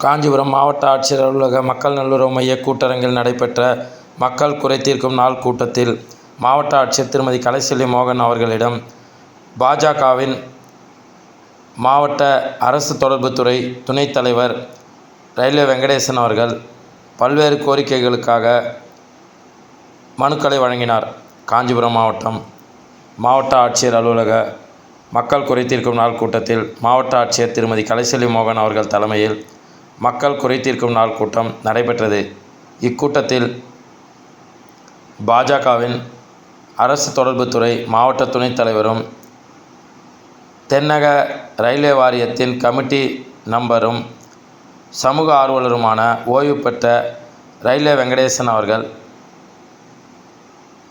காஞ்சிபுரம் மாவட்ட ஆட்சியர் அலுவலக மக்கள் நல்லுறவு மைய கூட்டரங்கில் நடைபெற்ற மக்கள் குறைதீர்க்கும் நாள் கூட்டத்தில் மாவட்ட ஆட்சியர் திருமதி கலைசெல்வி மோகன் அவர்களிடம் பாஜகவின் மாவட்ட அரசு தொடர்புத்துறை துணைத் தலைவர் ரயில்வே வெங்கடேசன் அவர்கள் பல்வேறு கோரிக்கைகளுக்காக மனுக்களை வழங்கினார். காஞ்சிபுரம் மாவட்டம் மாவட்ட ஆட்சியர் அலுவலக மக்கள் குறைத்தீர்க்கும் நாள் கூட்டத்தில் மாவட்ட ஆட்சியர் திருமதி கலைசெல்வி மோகன் அவர்கள் தலைமையில் மக்கள் குறைதீர்க்கும் நாள் கூட்டம் நடைபெற்றது. இக்கூட்டத்தில் பாஜகவின் அரசு தொடர்புத்துறை மாவட்ட துணைத் தலைவரும் தென்னக ரயில்வே வாரியத்தின் கமிட்டி நம்பரும் சமூக ஆர்வலருமான ஓய்வு பெற்ற ரயில்வே வெங்கடேசன் அவர்கள்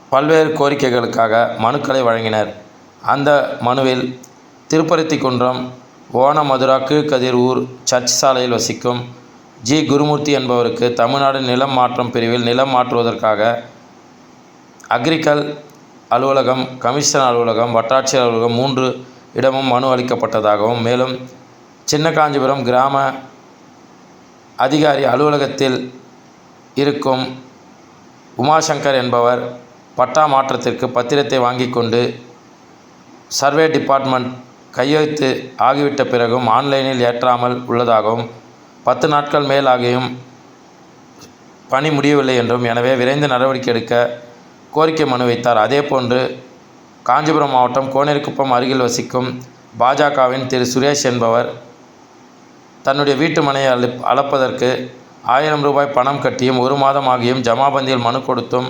பல்வேறு கோரிக்கைகளுக்காக மனுக்களை வழங்கினர். அந்த மனுவில் திருப்பருத்திக்குன்றம் ஓனமதுரா கீழ்க்கதிர் ஊர் சர்ச் சாலையில் வசிக்கும் ஜி. குருமூர்த்தி என்பவருக்கு தமிழ்நாடு நிலம் மாற்றம் பிரிவில் நிலம் மாற்றுவதற்காக அக்ரிகல் அலுவலகம் கமிஷனர் அலுவலகம் வட்டாட்சியர் அலுவலகம் மூன்று இடமும் மனு அளிக்கப்பட்டதாகவும் மேலும் சின்ன காஞ்சிபுரம் கிராம அதிகாரி அலுவலகத்தில் இருக்கும் உமாசங்கர் என்பவர் பட்டா மாற்றத்திற்கு பத்திரத்தை வாங்கி கொண்டு சர்வே டிபார்ட்மெண்ட் கையெழுத்து ஆகிவிட்ட பிறகும் ஆன்லைனில் ஏற்றாமல் உள்ளதாகவும் பத்து நாட்கள் மேல் ஆகியும் பணி முடியவில்லை என்றும் எனவே விரைந்து நடவடிக்கை எடுக்க கோரிக்கை மனு வைத்தார். அதேபோன்று காஞ்சிபுரம் மாவட்டம் கோனேரிக்குப்பம் அருகில் வசிக்கும் பாஜகவின் திரு. சுரேஷ் என்பவர் தன்னுடைய வீட்டு மனையை அளப்பதற்கு ஆயிரம் ரூபாய் பணம் கட்டியும் ஒரு மாதம் ஆகியும் ஜமாபந்தியில் மனு கொடுத்தும்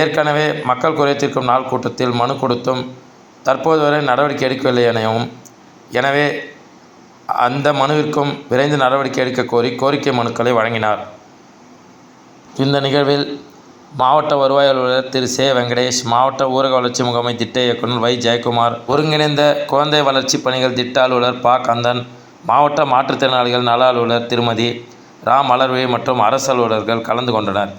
ஏற்கனவே மக்கள் குறைத்திருக்கும் நாள் கூட்டத்தில் மனு கொடுத்தும் தற்போது வரை நடவடிக்கை எடுக்கவில்லை எனவும் எனவே அந்த மனுவிற்கும் விரைந்து நடவடிக்கை எடுக்க கோரி கோரிக்கை மனுக்களை வழங்கினார். இந்த நிகழ்வில் மாவட்ட வருவாய் அலுவலர் திரு. சே வெங்கடேஷ் மாவட்ட ஊரக வளர்ச்சி முகமை திட்ட இயக்குனர் வை. ஜெயக்குமார் ஒருங்கிணைந்த குழந்தை வளர்ச்சி பணிகள் திட்ட அலுவலர் பா கந்தன் மாவட்ட மாற்றுத்திறனாளிகள் நல அலுவலர் திருமதி. ரா. மலர்வே மற்றும் அரசு அலுவலர்கள் கலந்து கொண்டனர்.